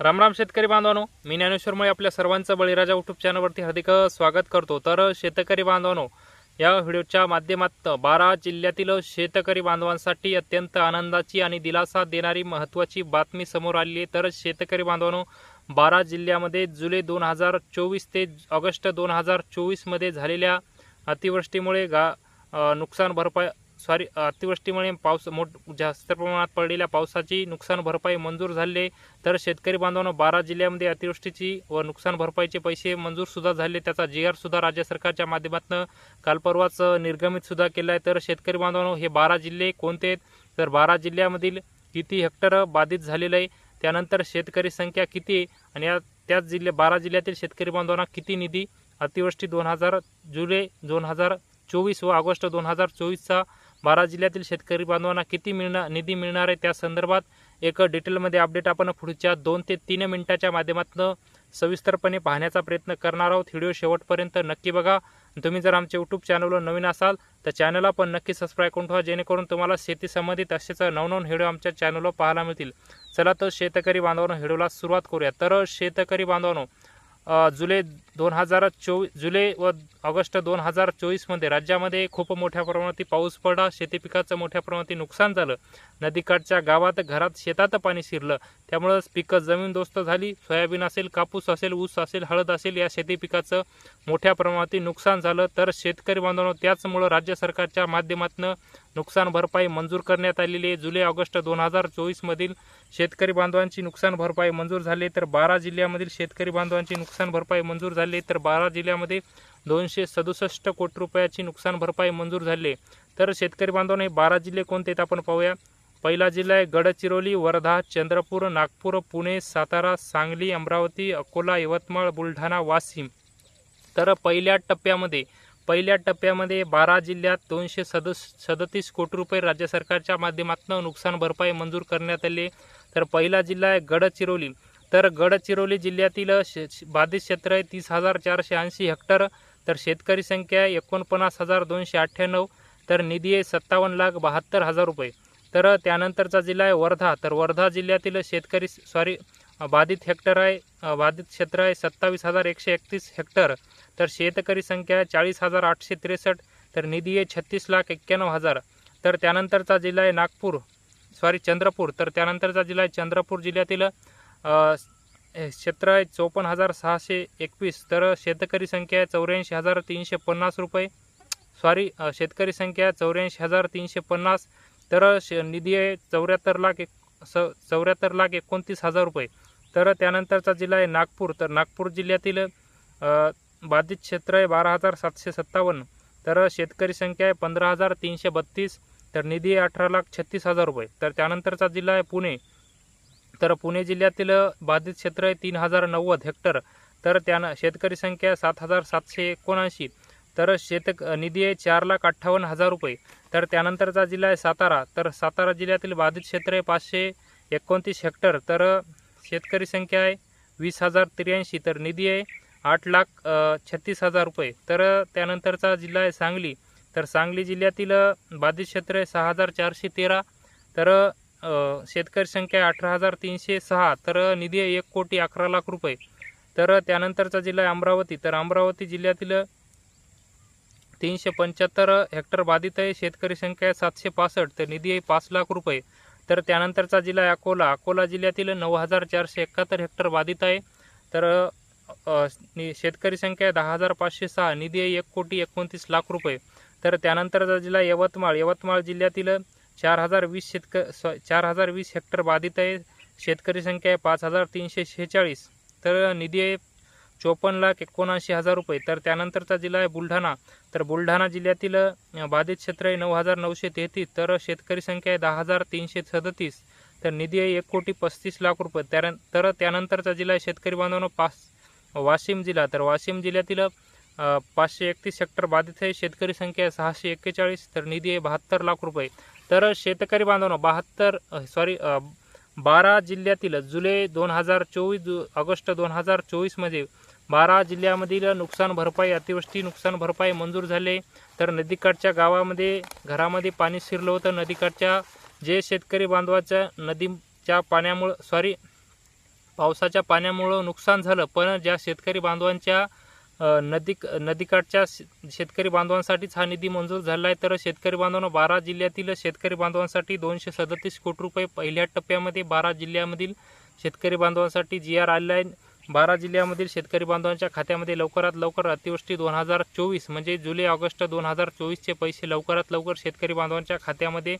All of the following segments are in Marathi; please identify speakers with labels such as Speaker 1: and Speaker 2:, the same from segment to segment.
Speaker 1: रामराम शेतकरी बांधवांनो मी ज्ञानेश्वरमुळे आपल्या सर्वांचं बळीराजा यूट्यूब चॅनलवरती हार्दिक स्वागत करतो. तर शेतकरी बांधवांनो या व्हिडिओच्या माध्यमात बारा जिल्ह्यातील शेतकरी बांधवांसाठी अत्यंत आनंदाची आणि दिलासा देणारी महत्त्वाची बातमी समोर आली आहे. तर शेतकरी बांधवांनो बारा जिल्ह्यामध्ये जुलै दोन हजार चोवीस ते ऑगस्ट दोन हजार चोवीसमध्ये झालेल्या अतिवृष्टीमुळे गा नुकसान भरपाई सॉरी अतिवृष्टीमुळे पाऊस मोठ जास्त प्रमाणात पडलेल्या पावसाची नुकसान भरपाई मंजूर झाले तर शेतकरी बांधवांना बारा जिल्ह्यामध्ये अतिवृष्टीची व नुकसान भरपाईचे पैसे मंजूर सुद्धा झाले. त्याचा जी आर सुद्धा राज्य सरकारच्या माध्यमातून काल परवाच निर्गमित सुद्धा केला आहे. तर शेतकरी बांधवांनो हे बारा जिल्हे कोणते आहेत? तर बारा जिल्ह्यामधील किती हेक्टर बाधित झालेलं आहे? त्यानंतर शेतकरी संख्या किती आहे? आणि या त्याच जिल्हे बारा जिल्ह्यातील शेतकरी बांधवांना किती निधी? अतिवृष्टी दोन हजार जुलै दोन हजार चोवीस व ऑगस्ट दोन हजार चोवीसचा बारा जिल्ह्यातील शेतकरी बांधवांना किती मिळणार निधी मिळणार आहे त्या संदर्भात एक डिटेलमध्ये अपडेट आपण पुढच्या दोन ते तीन मिनिटाच्या माध्यमातून सविस्तरपणे पाहण्याचा प्रयत्न करणार आहोत. व्हिडिओ शेवटपर्यंत नक्की बघा. तुम्ही जर आमच्या यूट्यूब चॅनलवर नवीन असाल तर चॅनलला पण नक्की सबस्क्राईब करून ठेवा जेणेकरून तुम्हाला शेती संबंधित असेच नवनवन व्हिडिओ आमच्या चॅनलवर पाहायला मिळतील. चला तर शेतकरी बांधवांनो व्हिडिओला सुरुवात करूया. तर शेतकरी बांधवांनो जुलै दोन हजार चोवीस जुलै व ऑगस्ट दोन हजार चोवीसमध्ये राज्यामध्ये खूप मोठ्या प्रमाणात पाऊस पडला. शेती पिकाचं मोठ्या प्रमाणात नुकसान झालं. नदीकाठच्या गावात घरात शेतात पाणी शिरलं. त्यामुळं पिकं जमीनदोस्त झाली. सोयाबीन असेल कापूस असेल ऊस असेल हळद असेल या शेती पिकाचं मोठ्या प्रमाणात नुकसान झालं. तर शेतकरी बांधवांनो त्याचमुळं राज्य सरकारच्या माध्यमातून नुकसान भरपाई मंजूर करण्यात आलेली आहे. जुलै ऑगस्ट दोन हजार चोवीसमधील शेतकरी बांधवांची नुकसान भरपाई मंजूर झाली. तर बारा जिल्ह्यामधील शेतकरी बांधवांची नुकसान भरपाई मंजूर झाली. तर बारा जिल्ह्यामध्ये दोनशे सदुसष्ट कोटी रुपयाची नुकसान भरपाई मंजूर झाली. तर शेतकरी बांधवांनो हे बारा जिल्हे कोणते आहेत आपण पाहूया. पहिला जिल्हा आहे गडचिरोली वर्धा चंद्रपूर नागपूर पुणे सातारा सांगली अमरावती अकोला यवतमाळ बुलढाणा वाशिम. तर पहिल्या टप्प्यामध्ये पहिल्या टप्प्यामध्ये बारा जिल्ह्यात दोनशे सदस सदतीस कोटी रुपये राज्य सरकारच्या माध्यमातून नुकसान भरपाई मंजूर करण्यात आली. तर पहिला जिल्हा आहे गडचिरोली. तर गडचिरोली जिल्ह्यातील शे बाधित क्षेत्र आहे तीस हजार चारशे ऐंशी हेक्टर. तर शेतकरी संख्या आहे एकोणपन्नास हजार दोनशे अठ्ठ्याण्णव. तर निधी आहे सत्तावन्न लाख बहात्तर हजार रुपये. तर त्यानंतरचा जिल्हा आहे वर्धा. तर वर्धा जिल्ह्यातील शेतकरी सॉरी बाधित हेक्टर आहे बाधित क्षेत्र आहे सत्तावीस हजार एकशे एकतीस हेक्टर. तर शेतकरी संख्या आहे चाळीस हजार आठशे त्रेसष्ट. तर निधी आहे छत्तीस लाख एक्क्याण्णव हजार. तर त्यानंतरचा जिल्हा आहे नागपूर सॉरी चंद्रपूर. तर त्यानंतरचा जिल्हा आहे चंद्रपूर जिल्ह्यातील क्षेत्र आहे चौपन्न हजार सहाशे एकवीस. तर शेतकरी संख्या आहे चौऱ्याऐंशी हजार तीनशे पन्नास रुपये. सॉरी शेतकरी संख्या चौऱ्याऐंशी हजार तीनशे पन्नास. तर शे निधी आहे चौऱ्याहत्तर लाख एक स चौऱ्याहत्तर लाख एकोणतीस हजार रुपये. तर त्यानंतरचा जिल्हा आहे नागपूर. तर नागपूर जिल्ह्यातील बाधित क्षेत्र आहे बारा हजार सातशे सत्तावन्न. तर शेतकरी संख्या आहे पंधरा हजार तीनशे बत्तीस. तर निधी आहे अठरा लाख छत्तीस हजार रुपये. तर त्यानंतरचा जिल्हा आहे पुणे. तर पुणे जिल्ह्यातील बाधित क्षेत्र आहे तीन हजार नव्वद हेक्टर. तर त्यानं शेतकरी संख्या सात हजार सातशे एकोणऐंशी. तर शेतक निधी आहे चार लाख अठ्ठावन्न हजार रुपये. तर त्यानंतरचा जिल्हा आहे सातारा. तर सातारा जिल्ह्यातील बाधित क्षेत्र आहे पाचशे एकोणतीस हेक्टर. तर शेतकरी संख्या आहे वीस हजार त्र्याऐंशी. तर निधी आहे आठ लाख छत्तीस हजार रुपये. तर त्यानंतरचा जिल्हा आहे सांगली. तर सांगली जिल्ह्यातील बाधित क्षेत्र आहे सहा हजार चारशे तेरा. तर शेतकरी संख्या अठरा हजार तीनशे सहा तर निधी एक कोटी अकरा लाख रुपये. तर त्यानंतरचा जिल्हा अमरावती. तर अमरावती जिल्ह्यातील तीनशे पंच्याहत्तर हेक्टर बाधित आहे. शेतकरी संख्या आहे सातशे पासष्ट तर निधी आहे पाच लाख रुपये. तर त्यानंतरचा जिल्हा आहे अकोला. अकोला जिल्ह्यातील नऊ हजार चारशे एकाहत्तर हेक्टर बाधित आहे. तर नि- शेतकरी संख्या आहे दहा हजार पाचशे सहा निधी आहे एक कोटी एकोणतीस लाख रुपये. तर त्यानंतरचा जिल्हा यवतमाळ. यवतमाळ जिल्ह्यातील चार हजार वीस शेतक स- चार हजार वीस हेक्टर बाधित आहे. शेतकरी संख्या आहे पाच हजार तीनशे शेहेचाळीस. तर निधी आहे चोपन्न लाख एकोणऐंशी हजार रुपये. तर त्यानंतरचा जिल्हा आहे बुलढाणा. तर बुलढाणा जिल्ह्यातील बाधित क्षेत्र आहे नऊ हजार नऊशे तेहतीस. तर शेतकरी संख्या आहे दहा हजार तीनशे सदतीस. तर निधी आहे एक कोटी पस्तीस लाख रुपये. त्या तर त्यानंतरचा जिल्हा आहे शेतकरी बांधवांनो पाच वाशिम जिल्हा. तर वाशिम जिल्ह्यातील पाचशे एकतीस सेक्टर बाधित आहे. शेतकरी संख्या आहे सहाशे एक्केचाळीस. तर निधी आहे बहात्तर लाख रुपये. तर शेतकरी बांधवांनो बहात्तर सॉरी बारा जिल्ह्यातील जुलै दोन हजार चोवीस जु ऑगस्ट दोन हजार चोवीसमध्ये बारा जिल्ह्यामधील नुकसान भरपाई अतिवृष्टी नुकसान भरपाई मंजूर झाले. तर नदीकाठच्या गावामध्ये घरामध्ये पाणी शिरलं होतं. नदीकाठच्या जे शेतकरी बांधवाच्या नदीच्या पाण्यामुळं सॉरी पावसाच्या पाण्यामुळं नुकसान झालं. पण ज्या शेतकरी बांधवांच्या नदी नदीकाठच्या शे- शेतकरी बांधवांसाठीच हा निधी मंजूर झाला आहे तर शेतकरी बांधवांना बारा जिल्ह्यातील शेतकरी बांधवांसाठी दोनशे सदतीस कोटी रुपये पहिल्या टप्प्यामध्ये बारा जिल्ह्यामधील शेतकरी बांधवांसाठी जी आर आलेला आहे. बारा जिल्ह्यामधील शेतकरी बांधवांच्या खात्यामध्ये लवकरात लवकर अतिवृष्टी दोन हजार चोवीस म्हणजे जुलै ऑगस्ट दोन हजार चोवीसचे पैसे लवकरात लवकर शेतकरी बांधवांच्या खात्यामध्ये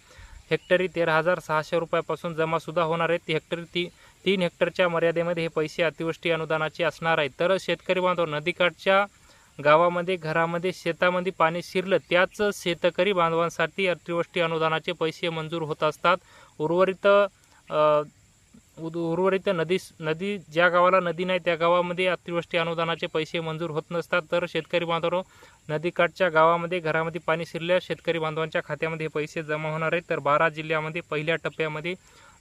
Speaker 1: हेक्टरी तेरा हजार सहाशे रुपयापासून जमासुद्धा होणार आहेत हेक्टरी ती तीन हेक्टरच्या मर्यादेमध्ये हे पैसे अतिवृष्टी अनुदानाचे असणार आहेत तर शेतकरी बांधव नदीकाठच्या गावामध्ये घरामध्ये शेतामध्ये पाणी शिरलं त्याच शेतकरी बांधवांसाठी अतिवृष्टी अनुदानाचे पैसे मंजूर होत असतात. उर्वरित उद- उर्वरित नदी नदी ज्या गावाला नदी नाही त्या गावामध्ये अतिवृष्टी अनुदानाचे पैसे मंजूर होत नसतात. तर शेतकरी बांधव नदीकाठच्या गावामध्ये घरामध्ये पाणी शिरल्यास शेतकरी बांधवांच्या खात्यामध्ये पैसे जमा होणार आहेत. तर बारा जिल्ह्यामध्ये पहिल्या टप्प्यामध्ये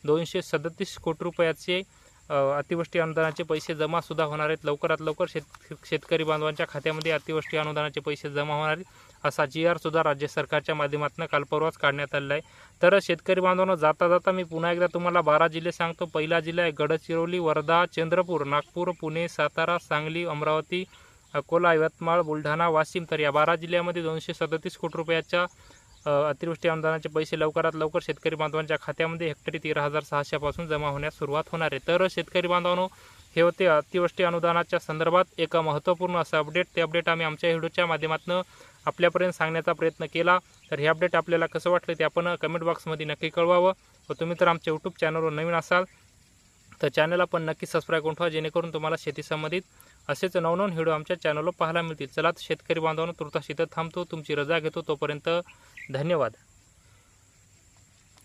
Speaker 1: दोनशे सदतीस कोटी रुपयाचे अतिवृष्टी अनुदानाचे पैसे जमा सुद्धा होणार आहेत. लवकरात लवकर शेत शेतकरी बांधवांच्या खात्यामध्ये अतिवृष्टी अनुदानाचे पैसे जमा होणार आहेत असा जी आर सुद्धा राज्य सरकारच्या माध्यमातून काल परवाच काढण्यात आलेला आहे. तर शेतकरी बांधवांना जाता जाता मी पुन्हा एकदा तुम्हाला बारा जिल्हे सांगतो. पहिला जिल्हा आहे गडचिरोली वर्धा चंद्रपूर नागपूर पुणे सातारा सांगली अमरावती अकोला यवतमाळ बुलढाणा वाशिम. तर या बारा जिल्ह्यामध्ये दोनशे सदतीस कोटी रुपयाच्या अतिवृष्टी अनुदानाचे पैसे लवकरात लवकर शेतकरी बांधवांच्या खात्यामध्ये हेक्टरी तेरा हजार सहाशेपासून जमा होण्यास सुरुवात होणार आहे. तर शेतकरी बांधवांनो हे होते अतिवृष्टी अनुदानाच्या संदर्भात एक महत्त्वपूर्ण असं अपडेट ते अपडेट आम्ही आमच्या व्हिडिओच्या माध्यमातून आपल्यापर्यंत सांगण्याचा प्रयत्न केला. तर हे अपडेट आपल्याला कसं वाटलं ते आपण कमेंट बॉक्समध्ये नक्की कळवावं. व तुम्ही तर आमच्या यूट्यूब चॅनलवर नवीन असाल तर चॅनलला पण नक्की सबस्क्राईब करून ठेवा जेणेकरून तुम्हाला शेती संबंधित असेच नवनवन व्हिडिओ आमच्या चॅनलवर पाहायला मिळतील. चला शेतकरी बांधवांनो तुर्तास इथं थांबतो. तुमची रजा घेतो. तोपर्यंत धन्यवाद.